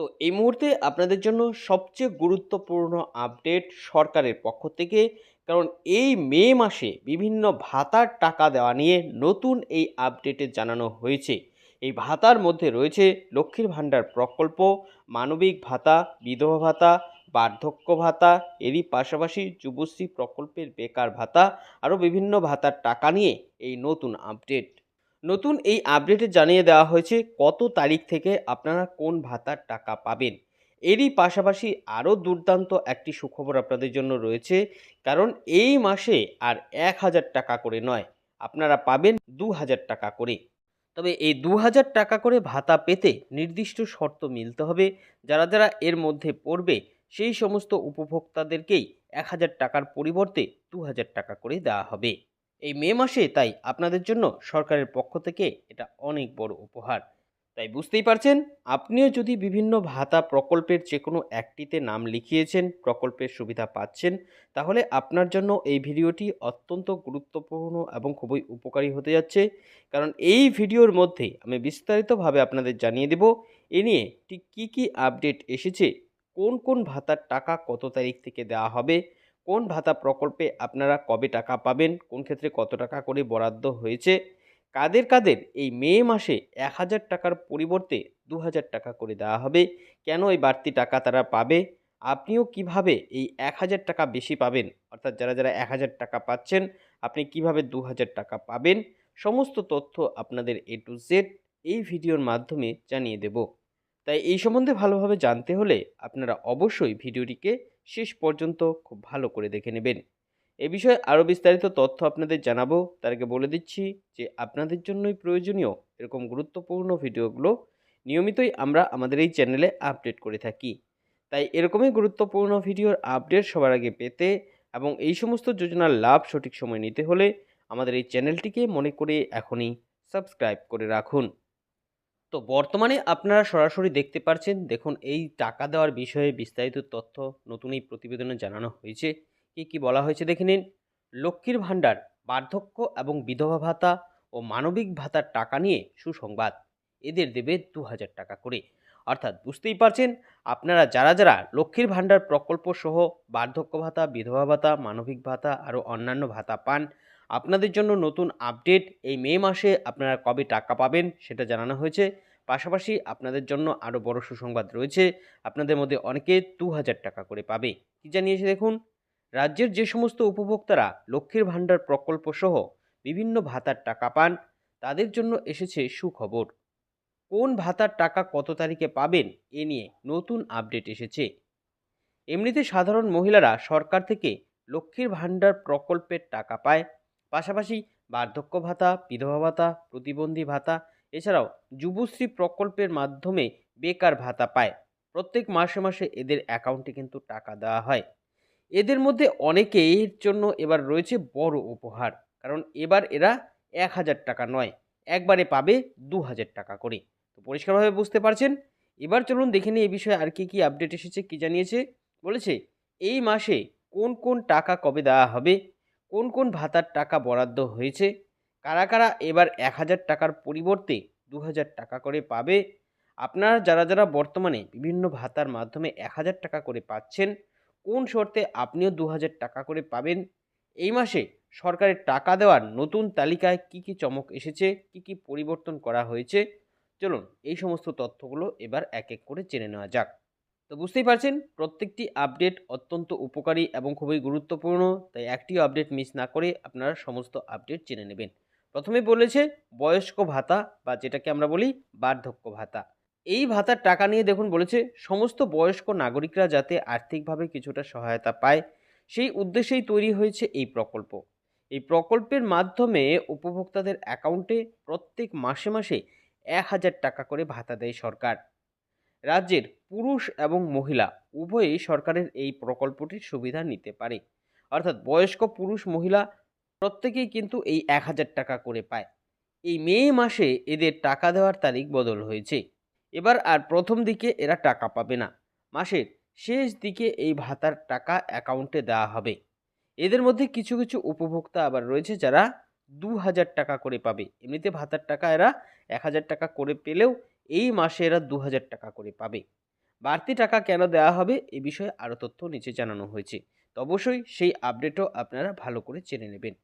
তো এই মুহূর্তে আপনাদের জন্য সবচেয়ে গুরুত্বপূর্ণ আপডেট সরকারের পক্ষ থেকে, কারণ এই মে মাসে বিভিন্ন ভাতার টাকা দেওয়া নিয়ে নতুন এই আপডেটে জানানো হয়েছে। এই ভাতার মধ্যে রয়েছে লক্ষ্মীর ভাণ্ডার প্রকল্প, মানবিক ভাতা, বিধবা ভাতা, বার্ধক্য ভাতা, এরই পাশাপাশি যুবশ্রী প্রকল্পের বেকার ভাতা, আরও বিভিন্ন ভাতার টাকা নিয়ে এই নতুন আপডেট নতুন এই আপডেটে জানিয়ে দেওয়া হয়েছে কত তারিখ থেকে আপনারা কোন ভাতার টাকা পাবেন। এরই পাশাপাশি আরও দুর্দান্ত একটি সুখবর আপনাদের জন্য রয়েছে, কারণ এই মাসে আর এক হাজার টাকা করে নয়, আপনারা পাবেন দু হাজার টাকা করে। তবে এই দু হাজার টাকা করে ভাতা পেতে নির্দিষ্ট শর্ত মিলতে হবে, যারা যারা এর মধ্যে পড়বে সেই সমস্ত উপভোক্তাদেরকেই এক হাজার টাকার পরিবর্তে দু হাজার টাকা করে দেওয়া হবে। এই মে মাসে তাই আপনাদের জন্য সরকারের পক্ষ থেকে এটা অনেক বড় উপহার। তাই বুঝতেই পারছেন, আপনিও যদি বিভিন্ন ভাতা প্রকল্পের যে কোনো একটিতে নাম লিখিয়েছেন, প্রকল্পের সুবিধা পাচ্ছেন, তাহলে আপনার জন্য এই ভিডিওটি অত্যন্ত গুরুত্বপূর্ণ এবং খুবই উপকারী হতে যাচ্ছে। কারণ এই ভিডিওর মধ্যে আমি বিস্তারিতভাবে আপনাদের জানিয়ে দেব, এ নিয়ে ঠিক কী কী আপডেট এসেছে, কোন কোন ভাতার টাকা কত তারিখ থেকে দেওয়া হবে কোন ভাতা প্রকল্পে আপনারা কবে টাকা পাবেন? কোন ক্ষেত্রে কত টাকা করে বরাদ্দ হয়েছে? কাদের কাদের এই মে মাসে এক হাজার টাকার পরিবর্তে দু হাজার টাকা করে দেওয়া হবে? কেন এই বাড়তি টাকা তারা পাবে? আপনিও কীভাবে এই এক হাজার টাকা বেশি পাবেন? অর্থাৎ যারা যারা এক হাজার টাকা পাচ্ছেন, আপনি কীভাবে দু হাজার টাকা পাবেন? সমস্ত তথ্য আপনাদের এ টু জেড এই ভিডিওর মাধ্যমে জানিয়ে দেব। তাই এই সম্বন্ধে ভালোভাবে জানতে হলে আপনারা অবশ্যই ভিডিওটিকে শেষ পর্যন্ত খুব ভালো করে দেখে নেবেন। এ বিষয়ে আরও বিস্তারিত তথ্য আপনাদের জানাব। তার আগে বলে দিচ্ছি যে আপনাদের জন্যই প্রয়োজনীয় এরকম গুরুত্বপূর্ণ ভিডিওগুলো নিয়মিতই আমরা আমাদের এই চ্যানেলে আপডেট করে থাকি। তাই এরকমই গুরুত্বপূর্ণ ভিডিওর আপডেট সবার আগে পেতে এবং এই সমস্ত যোজনার লাভ সঠিক সময় নিতে হলে আমাদের এই চ্যানেলটিকে মনে করে এখনই সাবস্ক্রাইব করে রাখুন। তো বর্তমানে আপনারা সরাসরি দেখতে পারছেন, দেখুন এই টাকা দেওয়ার বিষয়ে বিস্তারিত তথ্য নতুন এই প্রতিবেদনে জানানো হয়েছে। কী কী বলা হয়েছে দেখে নিন। লক্ষ্মীর ভাণ্ডার, বার্ধক্য এবং বিধবা ভাতা ও মানবিক ভাতার টাকা নিয়ে সুসংবাদ। এদের দেবে দু হাজার টাকা করে। অর্থাৎ বুঝতেই পারছেন, আপনারা যারা যারা লক্ষ্মীর ভাণ্ডার প্রকল্প সহ বার্ধক্য ভাতা, বিধবা ভাতা, মানবিক ভাতা আরও অন্যান্য ভাতা পান আপনাদের জন্য নতুন আপডেট এই মে মাসে আপনারা কবে টাকা পাবেন সেটা জানানো হয়েছে। পাশাপাশি আপনাদের জন্য আরও বড় সুসংবাদ রয়েছে, আপনাদের মধ্যে অনেকে দু হাজার টাকা করে পাবে। কী জানিয়েছে দেখুন? রাজ্যের যে সমস্ত উপভোক্তারা লক্ষ্মীর ভাণ্ডার প্রকল্প সহ বিভিন্ন ভাতার টাকা পান, তাদের জন্য এসেছে সুখবর। কোন ভাতার টাকা কত তারিখে পাবেন এ নিয়ে নতুন আপডেট এসেছে। এমনিতে সাধারণ মহিলারা সরকার থেকে লক্ষ্মীর ভাণ্ডার প্রকল্পের টাকা পায় পাশাপাশি বার্ধক্য ভাতা, বিধবা ভাতা, প্রতিবন্ধী ভাতা, এছাড়াও যুবশ্রী প্রকল্পের মাধ্যমে বেকার ভাতা পায়। প্রত্যেক মাসে মাসে এদের অ্যাকাউন্টে কিন্তু টাকা দেওয়া হয়। এদের মধ্যে অনেকের জন্য এবার রয়েছে বড় উপহার, কারণ এবার এরা এক হাজার টাকা নয়, একবারে পাবে দু হাজার টাকা করে। তো পরিষ্কারভাবে বুঝতে পারছেন? এবার চলুন দেখে নিই এই বিষয়ে আর কি কি আপডেট এসেছে, কি জানিয়েছে? বলেছে, এই মাসে কোন কোন টাকা কবে দেওয়া হবে? কোন কোন ভাতার টাকা বরাদ্দ হয়েছে? কারা কারা এবার এক হাজার টাকার পরিবর্তে দু হাজার টাকা করে পাবে? আপনারা যারা যারা বর্তমানে বিভিন্ন ভাতার মাধ্যমে এক হাজার টাকা করে পাচ্ছেন, কোন শর্তে আপনিও দু হাজার টাকা করে পাবেন? এই মাসে সরকারের টাকা দেওয়ার নতুন তালিকায় কি কি চমক এসেছে? কি কি পরিবর্তন করা হয়েছে? চলুন এই সমস্ত তথ্যগুলো এবার এক এক করে জেনে নেওয়া যাক। তো বুঝতেই পারছেন, প্রত্যেকটি আপডেট অত্যন্ত উপকারী এবং খুবই গুরুত্বপূর্ণ, তাই একটি আপডেট মিস না করে আপনারা সমস্ত আপডেট জেনে নেবেন। প্রথমে বলেছে, বয়স্ক ভাতা বা যেটাকে আমরা বলি বার্ধক্য ভাতা। এই ভাতার টাকা নিয়ে দেখুন বলেছে, সমস্ত বয়স্ক নাগরিকরা যাতে আর্থিকভাবে কিছুটা সহায়তা পায়, সেই উদ্দেশ্যেই তৈরি হয়েছে এই প্রকল্প। এই প্রকল্পের মাধ্যমে উপভোক্তাদের অ্যাকাউন্টে প্রত্যেক মাসে মাসে এক হাজার টাকা করে ভাতা দেয় সরকার। রাজ্যের পুরুষ এবং মহিলা উভয়ই সরকারের এই প্রকল্পটির সুবিধা নিতে পারে। অর্থাৎ বয়স্ক পুরুষ মহিলা প্রত্যেকেই কিন্তু এই এক হাজার টাকা করে পায়। এই মে মাসে এদের টাকা দেওয়ার তারিখ বদল হয়েছে। এবার আর প্রথম দিকে এরা টাকা পাবে না। মাসের শেষ দিকে এই ভাতার টাকা অ্যাকাউন্টে দেওয়া হবে। এদের মধ্যে কিছু কিছু উপভোক্তা আবার রয়েছে যারা দু হাজার টাকা করে পাবে। এমনিতে ভাতার টাকা এরা এক হাজার টাকা করে পেলেও এই মাসে এরা দু হাজার টাকা করে পাবে। বাড়তি টাকা কেন দেওয়া হবে এ বিষয়ে আরও তথ্য নিচে জানানো হয়েছে। তো অবশ্যই সেই আপডেটও আপনারা ভালো করে জেনে নেবেন।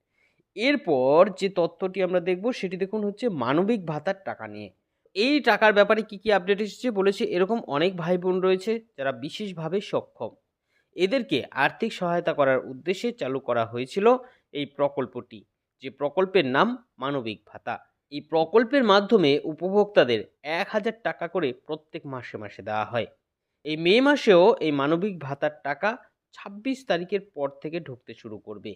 এরপর যে তথ্যটি আমরা দেখব সেটি দেখুন হচ্ছে মানবিক ভাতার টাকা নিয়ে। এই টাকার ব্যাপারে কি কি আপডেট এসেছে বলেছে এরকম অনেক ভাই বোন রয়েছে যারা বিশেষভাবে সক্ষম। এদেরকে আর্থিক সহায়তা করার উদ্দেশ্যে চালু করা হয়েছিল এই প্রকল্পটি। যে প্রকল্পের নাম মানবিক ভাতা। এই প্রকল্পের মাধ্যমে উপভোক্তাদের এক হাজার টাকা করে প্রত্যেক মাসে মাসে দেওয়া হয়। এই মে মাসেও এই মানবিক ভাতার টাকা ছাব্বিশ তারিখের পর থেকে ঢুকতে শুরু করবে।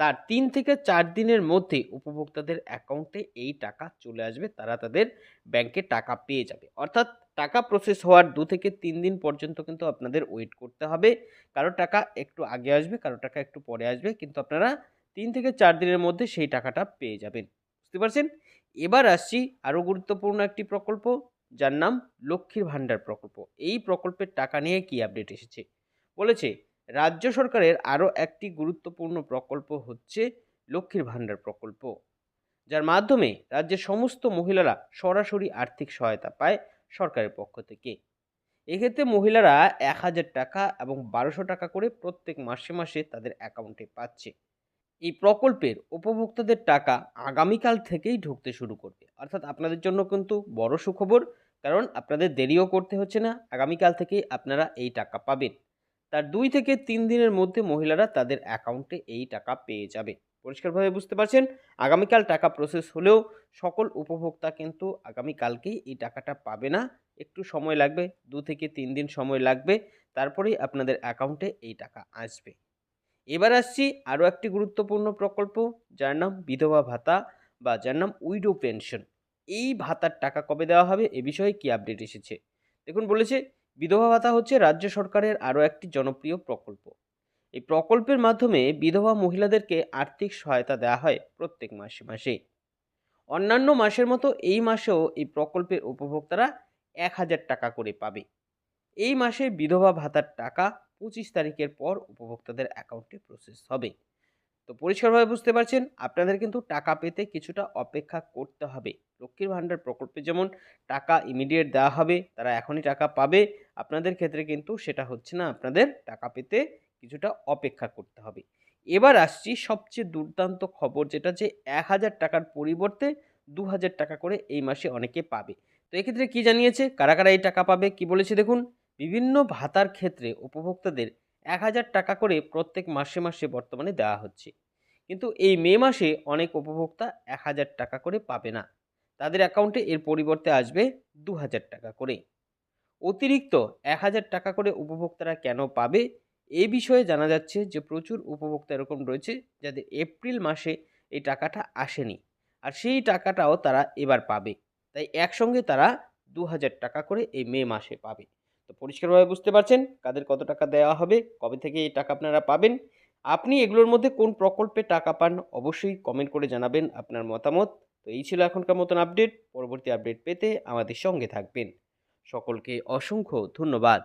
তার তিন থেকে চার দিনের মধ্যে উপভোক্তাদের অ্যাকাউন্টে এই টাকা চলে আসবে, তারা তাদের ব্যাংকে টাকা পেয়ে যাবে। অর্থাৎ টাকা প্রসেস হওয়ার দু থেকে তিন দিন পর্যন্ত কিন্তু আপনাদের ওয়েট করতে হবে। কারও টাকা একটু আগে আসবে, কারও টাকা একটু পরে আসবে, কিন্তু আপনারা তিন থেকে চার দিনের মধ্যে সেই টাকাটা পেয়ে যাবেন। বুঝতে পারছেন? এবার আসছি আরও গুরুত্বপূর্ণ একটি প্রকল্প, যার নাম লক্ষ্মীর ভাণ্ডার প্রকল্প। এই প্রকল্পের টাকা নিয়ে কি আপডেট এসেছে? বলেছে, রাজ্য সরকারের আরও একটি গুরুত্বপূর্ণ প্রকল্প হচ্ছে লক্ষ্মীর ভাণ্ডার প্রকল্প, যার মাধ্যমে রাজ্যের সমস্ত মহিলারা সরাসরি আর্থিক সহায়তা পায় সরকারের পক্ষ থেকে। এক্ষেত্রে মহিলারা এক হাজার টাকা এবং বারোশো টাকা করে প্রত্যেক মাসে মাসে তাদের অ্যাকাউন্টে পাচ্ছে। এই প্রকল্পের উপভোক্তাদের টাকা আগামীকাল থেকেই ঢুকতে শুরু করবে। অর্থাৎ আপনাদের জন্য কিন্তু বড় সুখবর, কারণ আপনাদের দেরিও করতে হচ্ছে না, আগামীকাল থেকেই আপনারা এই টাকা পাবেন। তার দুই থেকে তিন দিনের মধ্যে মহিলারা তাদের অ্যাকাউন্টে এই টাকা পেয়ে যাবে। পরিষ্কারভাবে বুঝতে পারছেন? আগামীকাল টাকা প্রসেস হলেও সকল উপভোক্তা কিন্তু আগামীকালকেই এই টাকাটা পাবে না। একটু সময় লাগবে, দু থেকে তিন দিন সময় লাগবে, তারপরেই আপনাদের অ্যাকাউন্টে এই টাকা আসবে। এবার আসছি আরও একটি গুরুত্বপূর্ণ প্রকল্প, যার নাম বিধবা ভাতা বা যার নাম উইডো পেনশন। এই ভাতার টাকা কবে দেওয়া হবে এ বিষয়ে কি আপডেট এসেছে? দেখুন, বলেছে বিধবা ভাতা হচ্ছে রাজ্য সরকারের আরও একটি জনপ্রিয় প্রকল্প। এই প্রকল্পের মাধ্যমে বিধবা মহিলাদেরকে আর্থিক সহায়তা দেওয়া হয় প্রত্যেক মাসে মাসে। অন্যান্য মাসের মতো এই মাসেও এই প্রকল্পের উপভোক্তারা এক হাজার টাকা করে পাবে। এই মাসে বিধবা ভাতার টাকা পঁচিশ তারিখের পর উপভোক্তাদের অ্যাকাউন্টে প্রসেস হবে। তো পরিষ্কারভাবে বুঝতে পারছেন, আপনাদের কিন্তু টাকা পেতে কিছুটা অপেক্ষা করতে হবে। লক্ষ্মীর ভাণ্ডার প্রকল্পে যেমন টাকা ইমিডিয়েট দেওয়া হবে, তারা এখনই টাকা পাবে। আপনাদের ক্ষেত্রে কিন্তু সেটা হচ্ছে না, আপনাদের টাকা পেতে কিছুটা অপেক্ষা করতে হবে। এবার আসছি সবচেয়ে দুর্দান্ত খবর, যেটা যে এক হাজার টাকার পরিবর্তে দু হাজার টাকা করে এই মাসে অনেকে পাবে। তো এক্ষেত্রে কী জানিয়েছে, কারা কারা এই টাকা পাবে, কি বলেছে দেখুন। বিভিন্ন ভাতার ক্ষেত্রে উপভোক্তাদের এক হাজার টাকা করে প্রত্যেক মাসে মাসে বর্তমানে দেওয়া হচ্ছে। কিন্তু এই মে মাসে অনেক উপভোক্তা এক হাজার টাকা করে পাবে না। তাদের অ্যাকাউন্টে এর পরিবর্তে আসবে দু হাজার টাকা করে। অতিরিক্ত এক হাজার টাকা করে উপভোক্তারা কেন পাবে? এ বিষয়ে জানা যাচ্ছে যে, প্রচুর উপভোক্তা এরকম রয়েছে যাদের এপ্রিল মাসে এই টাকাটা আসেনি। আর সেই টাকাটাও তারা এবার পাবে। তাই একসঙ্গে তারা দু হাজার টাকা করে এই মে মাসে পাবে। তো পরিষ্কারভাবে বুঝতে পারছেন কাদের কত টাকা দেওয়া হবে, কবে থেকে এই টাকা আপনারা পাবেন। আপনি এগুলোর মধ্যে কোন প্রকল্পে টাকা পান অবশ্যই কমেন্ট করে জানাবেন আপনার মতামত। তো এই ছিল এখনকার মতন আপডেট পরবর্তী আপডেট পেতে আমাদের সঙ্গে থাকবেন। সকলকে অসংখ্য ধন্যবাদ।